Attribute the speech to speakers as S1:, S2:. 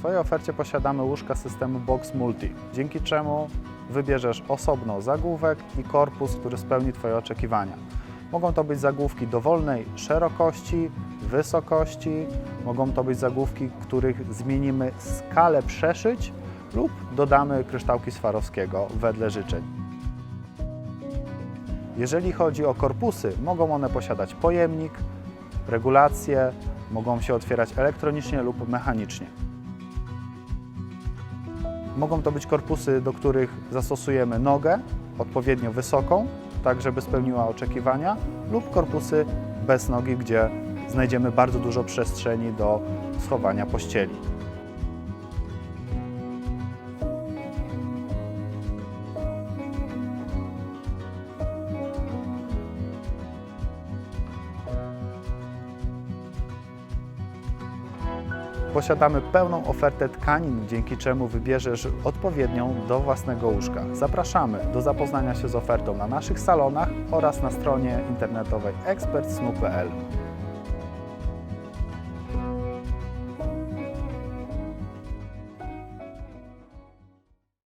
S1: Twojej ofercie posiadamy łóżka systemu Box Multi, dzięki czemu wybierzesz osobno zagłówek i korpus, który spełni Twoje oczekiwania. Mogą to być zagłówki dowolnej szerokości, wysokości, mogą to być zagłówki, których zmienimy skalę przeszyć lub dodamy kryształki Swarowskiego wedle życzeń. Jeżeli chodzi o korpusy, mogą one posiadać pojemnik, regulacje, mogą się otwierać elektronicznie lub mechanicznie. Mogą to być korpusy, do których zastosujemy nogę odpowiednio wysoką, tak żeby spełniła oczekiwania, lub korpusy bez nogi, gdzie znajdziemy bardzo dużo przestrzeni do schowania pościeli. Posiadamy pełną ofertę tkanin, dzięki czemu wybierzesz odpowiednią do własnego łóżka. Zapraszamy do zapoznania się z ofertą na naszych salonach oraz na stronie internetowej expertsnu.pl.